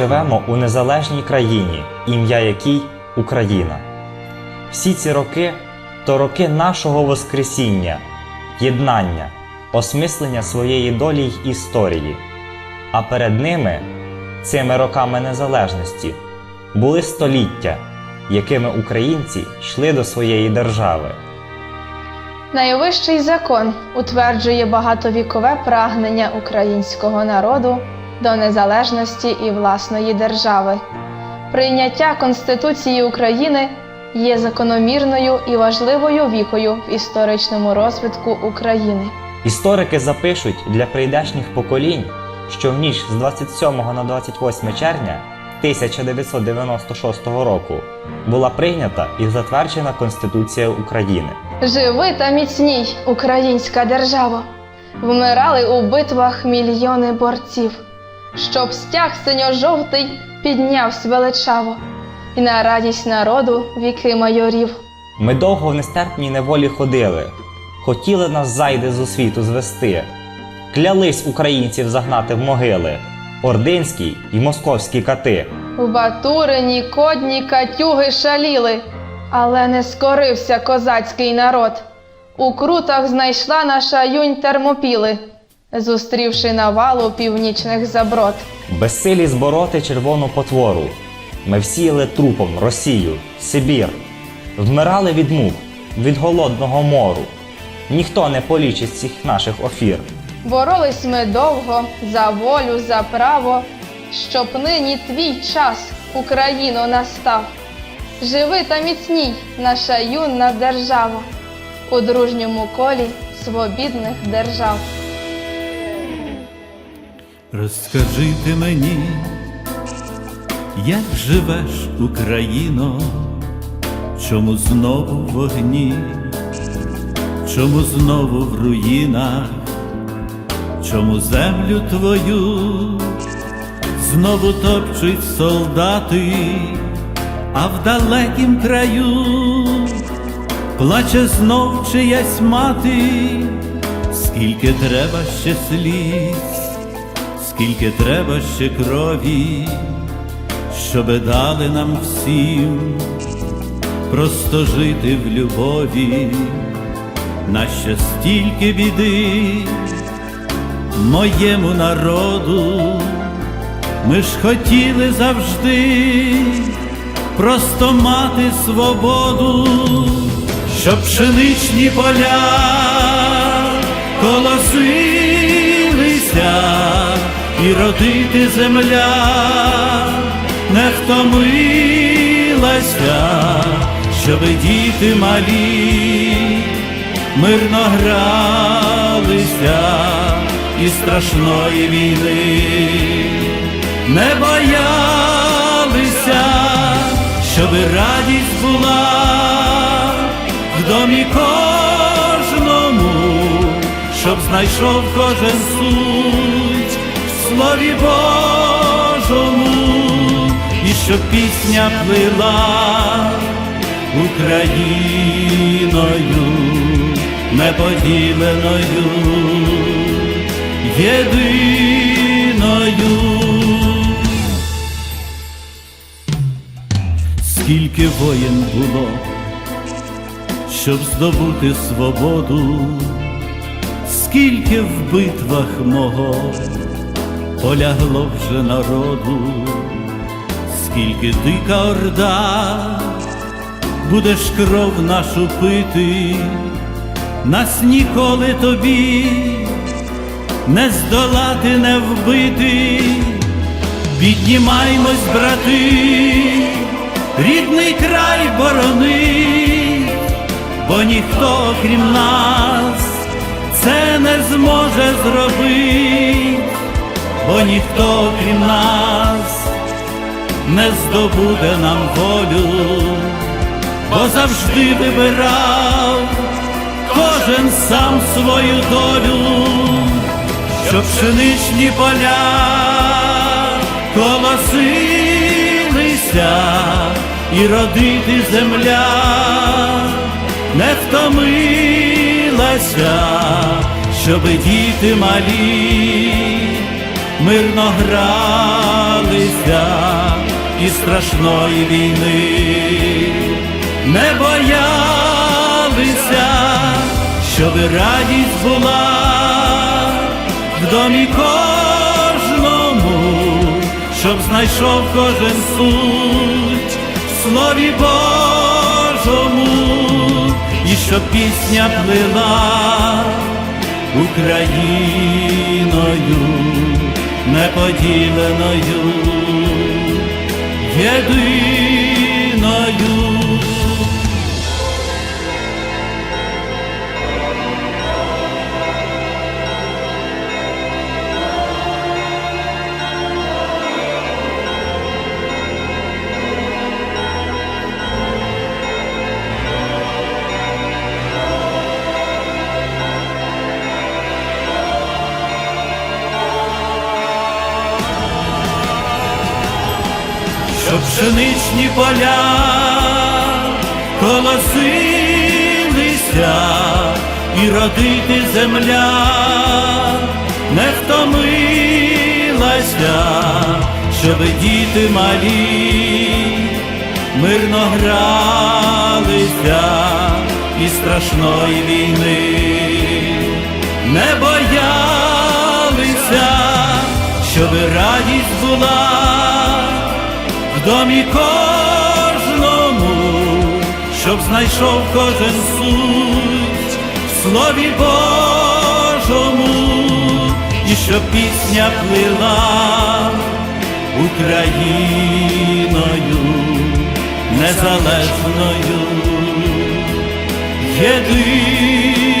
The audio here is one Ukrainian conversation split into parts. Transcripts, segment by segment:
Живемо у незалежній країні, ім'я якій Україна. Всі ці роки то роки нашого Воскресіння, єднання, осмислення своєї долі й історії. А перед ними, цими роками незалежності, були століття, якими українці йшли до своєї держави. Найвищий закон утверджує багатовікове прагнення українського народу до незалежності і власної держави. Прийняття Конституції України є закономірною і важливою віхою в історичному розвитку України. Історики запишуть для прийдешніх поколінь, що в ніч з 27 на 28 червня 1996 року була прийнята і затверджена Конституція України. Живи та міцній, українська держава! Вмирали у битвах мільйони борців, щоб стяг синьо-жовтий піднявсь величаво, і на радість народу віки майорів. Ми довго в нестерпній неволі ходили, хотіли нас зайди з освіту звести, клялись українців загнати в могили, ординські й московські кати. В Батурині кодні катюги шаліли, але не скорився козацький народ. У крутах знайшла наша юнь термопіли, зустрівши навалу північних заброд. Безсилі збороти червону потвору. Ми всіяли трупом Росію, Сибір, вмирали від мук, від голодного мору. Ніхто не полічить цих наших офір. Боролись ми довго за волю, за право, щоб нині твій час, Україно, настав. Живи та міцній, наша юна держава, у дружньому колі свобідних держав. Розкажи ти мені, як живеш, Україно, чому знову в вогні, чому знову в руїнах, чому землю твою знову топчуть солдати, а в далекім краю плаче знов чиясь мати, скільки треба ще сліз скільки треба ще крові, щоби дали нам всім просто жити в любові, на що стільки біди моєму народу, ми ж хотіли завжди просто мати свободу, щоб пшеничні поля колосилися і родити земля не втомилася, щоби діти малі мирно гралися і страшної війни. Не боялися, щоби радість була в домі кожному, щоб знайшов кожен в слові Божому, і щоб пісня плила Україною неподіленою, єдиною. Скільки воєн було, щоб здобути свободу, скільки в битвах мого полягло вже народу, скільки дика орда, будеш кров нашу пити, нас ніколи тобі не здолати, не вбити, піднімаймось, брати, рідний край борони, бо ніхто крім нас це не зможе зробити, бо ніхто крім нас не здобуде нам волю, бо завжди вибирав кожен сам свою долю, щоб пшеничні поля колосилися і родити земля не втомилася, щоби діти малі мирно гралися і страшної війни, не боялися, щоб радість була в домі кожному, щоб знайшов кожен суть в слові Божому, і щоб пісня плила Україною неподіленою, єдиною. Поля колосилися і родити земля. Не втомилася, щоб діти малі мирно гралися і страшної війни. Не боялися, щоб радість була в домі кожному, щоб знайшов кожен суть в слові Божому, і щоб пісня плила Україною незалежною, єдиною.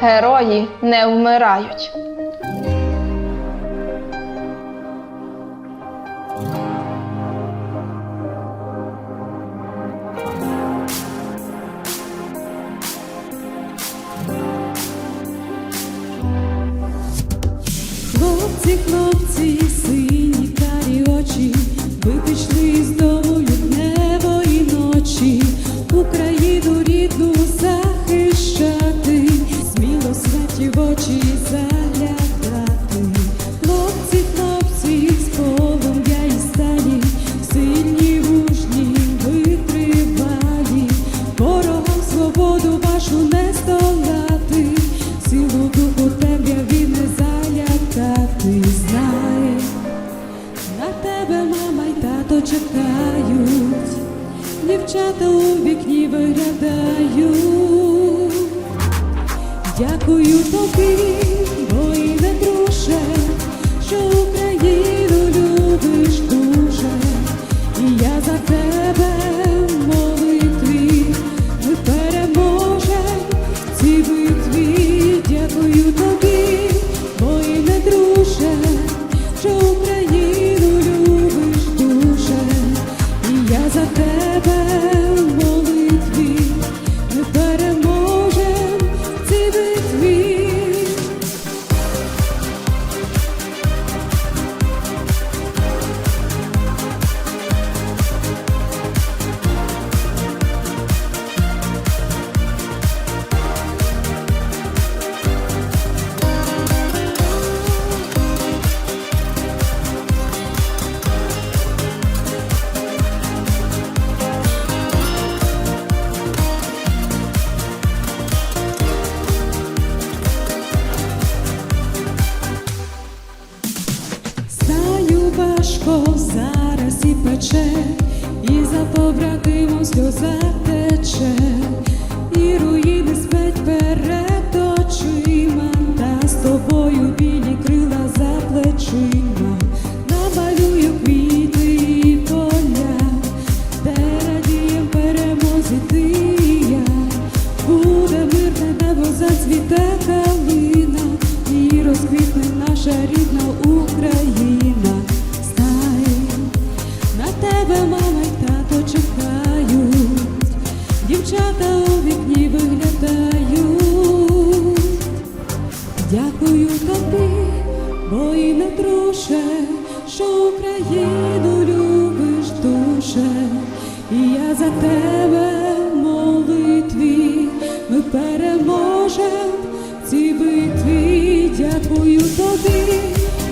Герої не вмирають. важко зараз і пече, і за побратимом сльоза тече, і руїни спеть перед очима, та з тобою білі крила за плечима, намалюю квіти і поля, де радієм перемозі ти і я, буде мирне небо зацвіте калина, і розквітне наша рідна Україна. За тебе молитві, ми переможем в цій битві. Дякую тобі,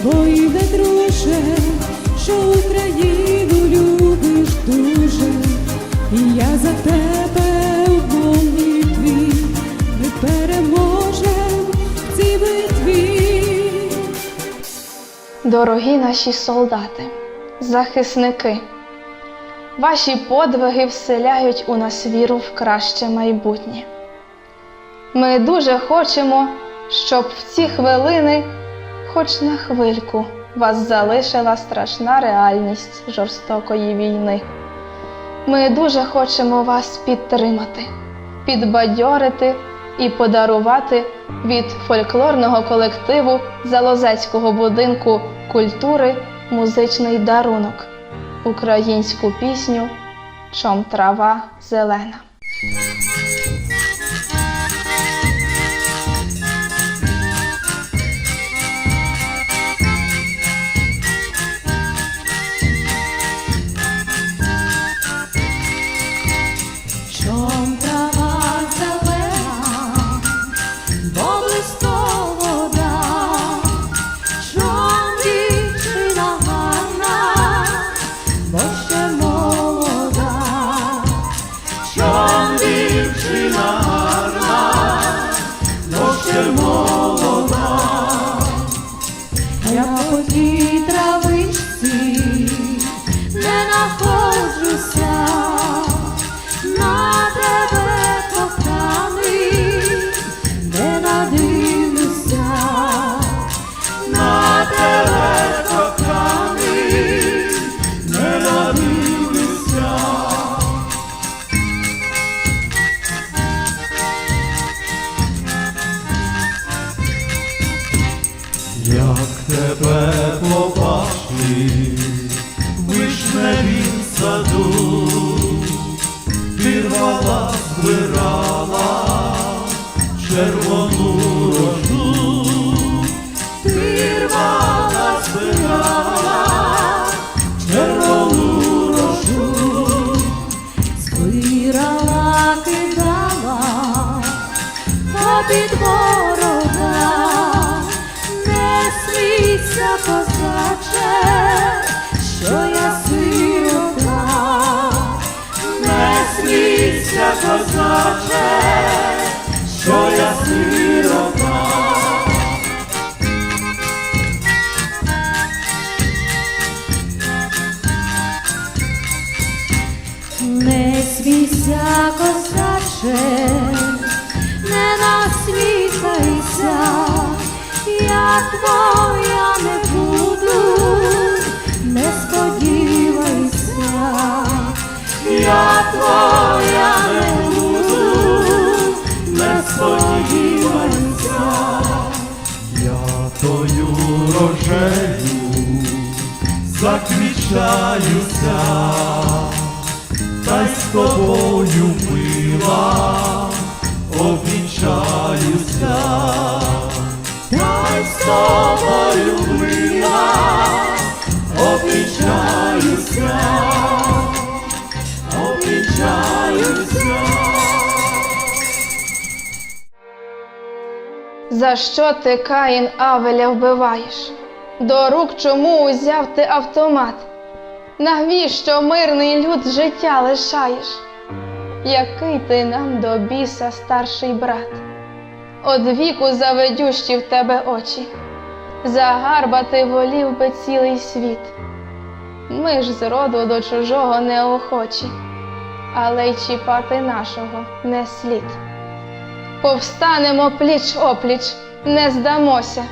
воїне друже, що Україну любиш дуже, і я за тебе в молитві, ми переможем в цій битві. Дорогі наші солдати, захисники, ваші подвиги вселяють у нас віру в краще майбутнє. Ми дуже хочемо, щоб в ці хвилини, хоч на хвильку, вас залишила страшна реальність жорстокої війни. Ми дуже хочемо вас підтримати, підбадьорити і подарувати від фольклорного колективу Залозецького будинку культури музичний дарунок українську пісню Чом трава зелена. Як тебе побачив вишне вишневім саду, ти рвала, збирала червону козаче, що я сирота. не смійся, козаче, не насміхайся, я твоя рожею заквічаюся, та й з тобою мила обвінчаюся, та й з тобою мила обвінчаюся. За що ти Каїн Авеля вбиваєш? До рук чому узяв ти автомат? Навіщо мирний люд життя лишаєш? Який ти нам до біса старший брат? Од віку заведющі в тебе очі, загарбати волів би цілий світ. Ми ж зроду до чужого неохочі, але й чіпати нашого не слід. Повстанемо пліч опліч, не здамося,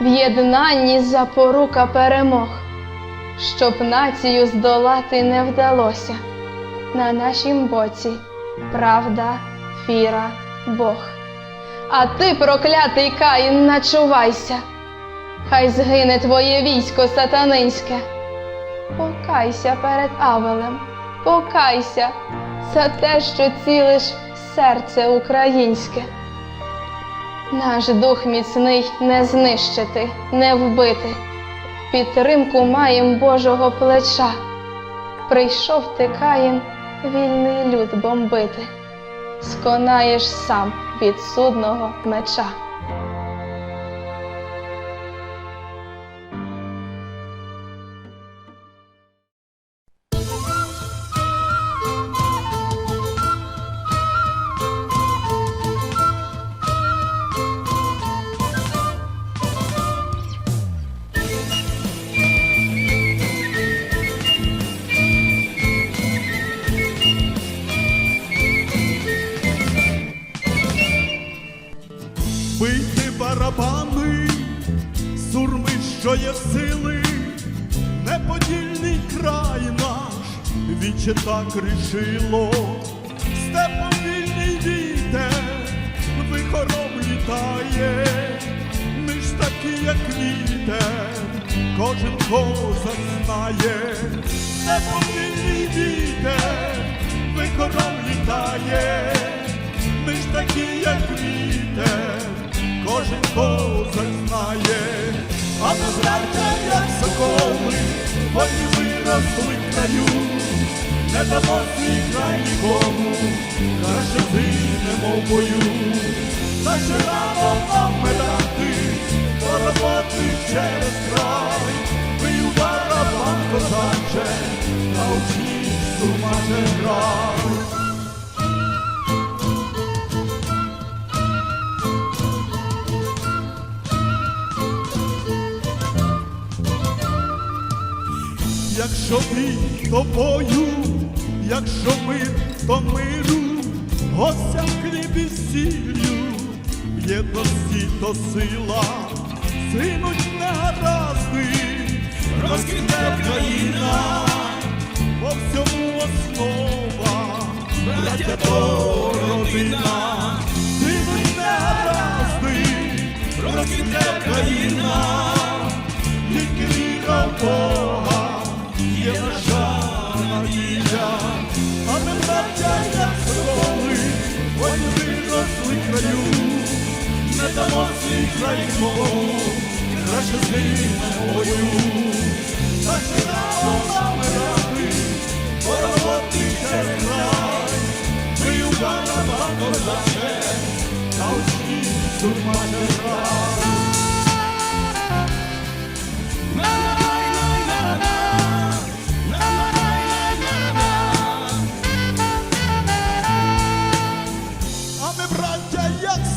в єднанні запорука перемог, щоб націю здолати не вдалося. На нашім боці правда, віра, Бог. А ти, проклятий Каїн, начувайся. Хай згине твоє військо сатанинське. Покайся перед Авелем, покайся за те, що цілиш серце українське. Наш дух міцний не знищити, не вбити. Підтримку маєм Божого плеча. Прийшов ти Каїн, вільний люд бомбити. Сконаєш сам від судного меча. Віче так рішило, степом вільний вітер, вихором літає, ми ж такі, як вітер, кожен козак знає, степом вільний вітер, вихором літає. Ми ж такі, як вітер, кожен козак знає, а ми браття, як соколи, вони виросли краю, не дамо свій край нікому, краще згинемо в бою, та ще рано нам медати, поработи через край, бий у барабан козаче, научні сурмаже грай. Якщо бій, то бою, якщо мир, то миру, гостям хліб і сіллю, в єдності то сила, згинуть негаразди, розквіте країна, по всьому основа, браття то родина, згинуть негаразди, розквіте країна. Тільки віра Бога дамо свій край нікому, краще згинемо бою, та ще рано намирати, пороботи через край, бию барабан козаче, та усі сурма не грай.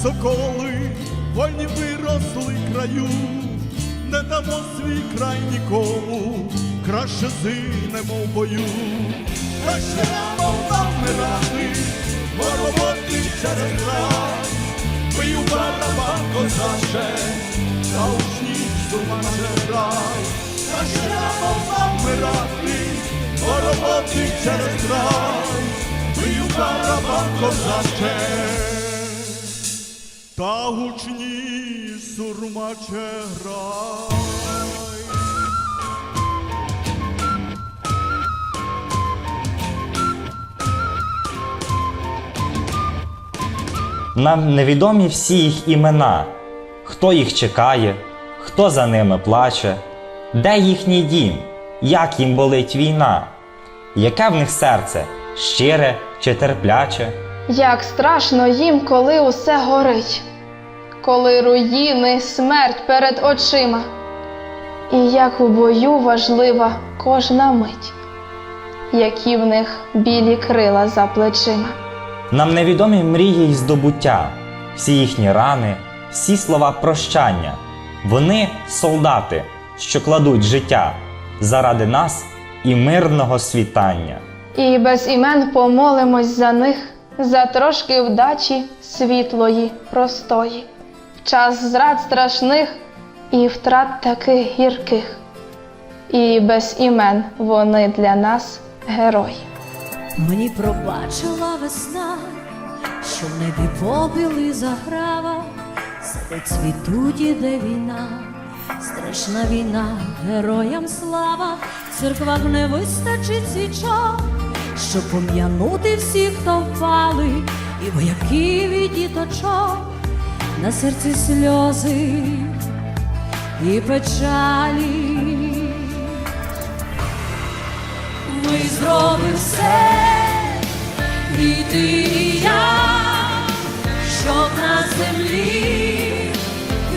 Соколи, вольні виросли краю, не дамо свій край нікому, краще зинемо в бою, краще нам вмирати, бо роботи через край, бию барабан козаче, та учні сурмаже грай, краще рано нам вмирати, бо роботи через край, бию барабан козаче, та гучні сурмаче грай. Нам невідомі всі їх імена, хто їх чекає, хто за ними плаче, де їхній дім, як їм болить війна, яке в них серце? Щире чи терпляче. Як страшно їм, коли усе горить, коли руїни, смерть перед очима, і як у бою важлива кожна мить, які в них білі крила за плечима. Нам невідомі мрії й здобуття, всі їхні рани, всі слова прощання. Вони солдати, що кладуть життя заради нас і мирного світання. І без імен помолимось за них, за трошки вдачі світлої, простої, в час зрад страшних і втрат таких гірких. І без імен вони для нас герої. Мені пробачила весна, що в небі попіли заграва, сади цвітуть іде війна, страшна війна, героям слава, в церквах не вистачить свічок, щоб пом'янути всіх, хто впали, і вояків, і діточок, на серці сльози і печалі. Ми зробимо все, і ти, і я, щоб на землі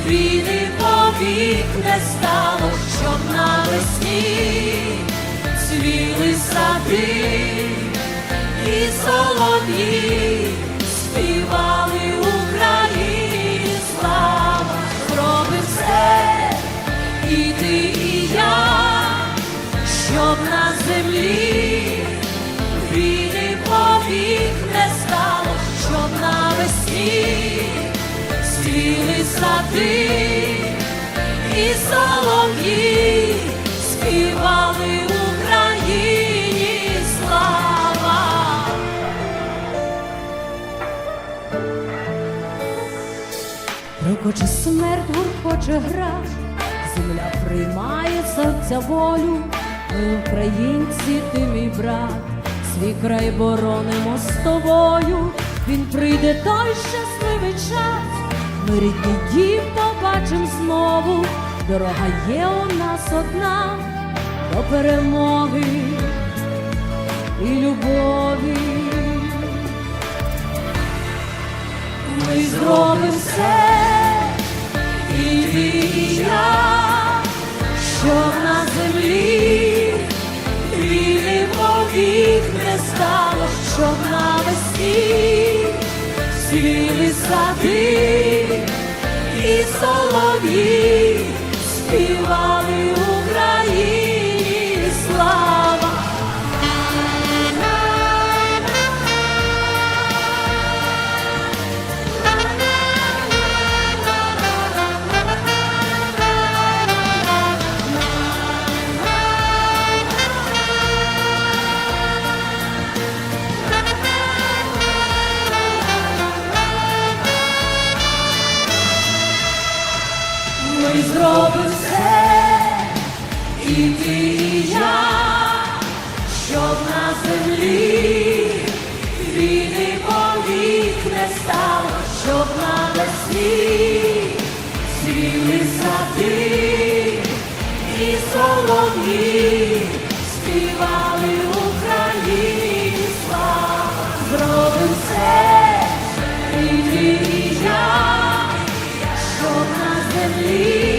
війни повік не стало, щоб навесні цвіли сади і солов'ї співали Україні слава, зробимо все, і ти, і я щоб на землі війни повік не стало, щоб навесні свіли сади і солов'ї Рокоче смерть гуркоче гра, земля приймає серця волю, ми українці, ти мій брат, свій край боронимо з тобою, він прийде той щасливий час, ми рідний дім побачим знову, дорога є у нас одна до перемоги і любові. Ми зробимо все, сади і солов'ї співали Ми зробимо все, і ти, і я, щоб на землі війни повік не стало, щоб на весні свіли сади і солов'ї співали Україні слава. Зробимо все, believe.